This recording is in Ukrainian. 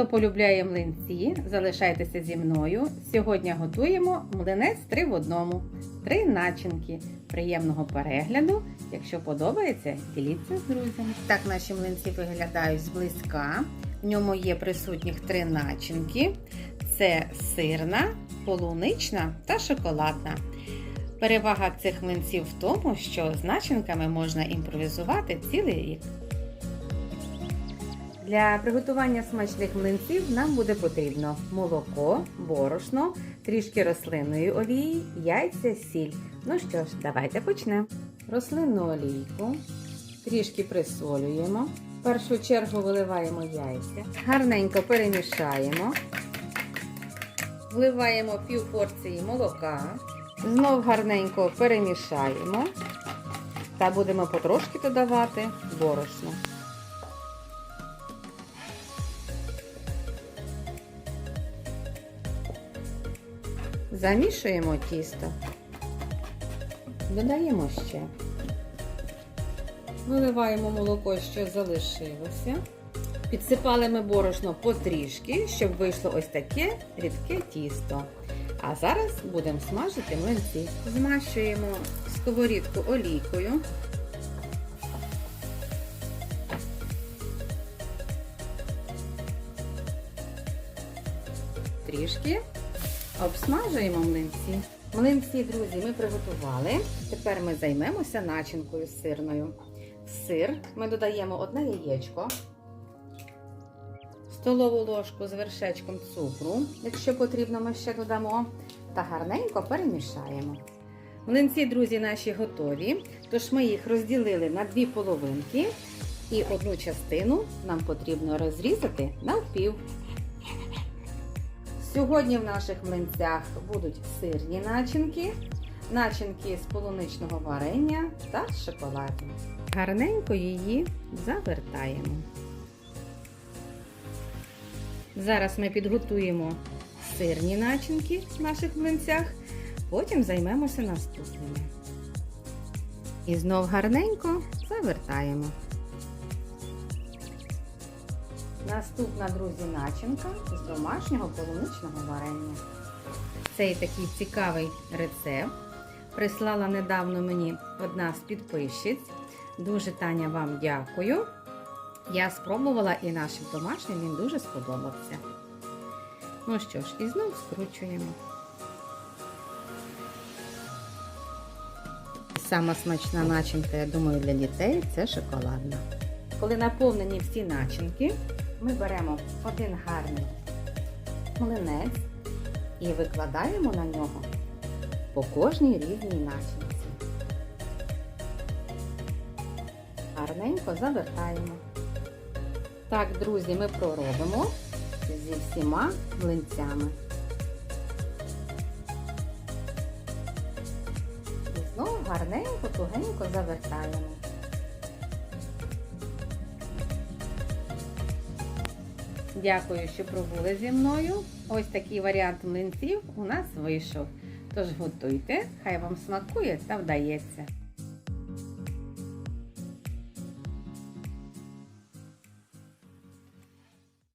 Хто полюбляє млинці, залишайтеся зі мною. Сьогодні готуємо млинець 3 в одному. Три начинки. Приємного перегляду. Якщо подобається, діліться з друзями. Так наші млинці виглядають зблизька. В ньому є присутніх три начинки: це сирна, полунична та шоколадна. Перевага цих млинців в тому, що з начинками можна імпровізувати цілий рік. Для приготування смачних млинців нам буде потрібно молоко, борошно, трішки рослинної олії, яйця, сіль. Ну що ж, давайте почнемо. Рослинну олійку трішки присолюємо. В першу чергу виливаємо яйця, гарненько перемішаємо, вливаємо пів порції молока, знов гарненько перемішаємо та будемо потрошки додавати борошно. Замішуємо тісто, додаємо ще, виливаємо молоко, що залишилося. Підсипали ми борошно потрішки, щоб вийшло ось таке рідке тісто. А зараз будемо смажити млинці. Змащуємо сковорідку олійкою. Трішки Обсмажуємо млинці. Млинці, друзі, ми приготували. Тепер ми займемося начинкою сирною. В сир ми додаємо одне яєчко, столову ложку з вершечком цукру, якщо потрібно, ми ще додамо, та гарненько перемішаємо. Млинці, друзі, наші готові, тож ми їх розділили на дві половинки, і одну частину нам потрібно розрізати навпів. Сьогодні в наших млинцях будуть сирні начинки, начинки з полуничного варення та з шоколаду. Гарненько її завертаємо. Зараз ми підготуємо сирні начинки в наших млинцях, потім займемося наступними. І знов гарненько завертаємо. Наступна, друзі, начинка з домашнього полуничного варення. Цей такий цікавий рецепт прислала недавно мені одна з підписчиць. Дуже Таня вам дякую. Я спробувала і нашим домашнім він дуже сподобався. Ну що ж, і знову скручуємо. Сама смачна начинка, я думаю, для дітей це шоколадна. Коли наповнені всі начинки, ми беремо один гарний млинець і викладаємо на нього по кожній різній начинці. Гарненько завертаємо. Так, друзі, ми проробимо зі всіма млинцями. І знову гарненько, тугенько завертаємо. Дякую, що пробули зі мною. Ось такий варіант млинців у нас вийшов. Тож готуйте, хай вам смакує та вдається.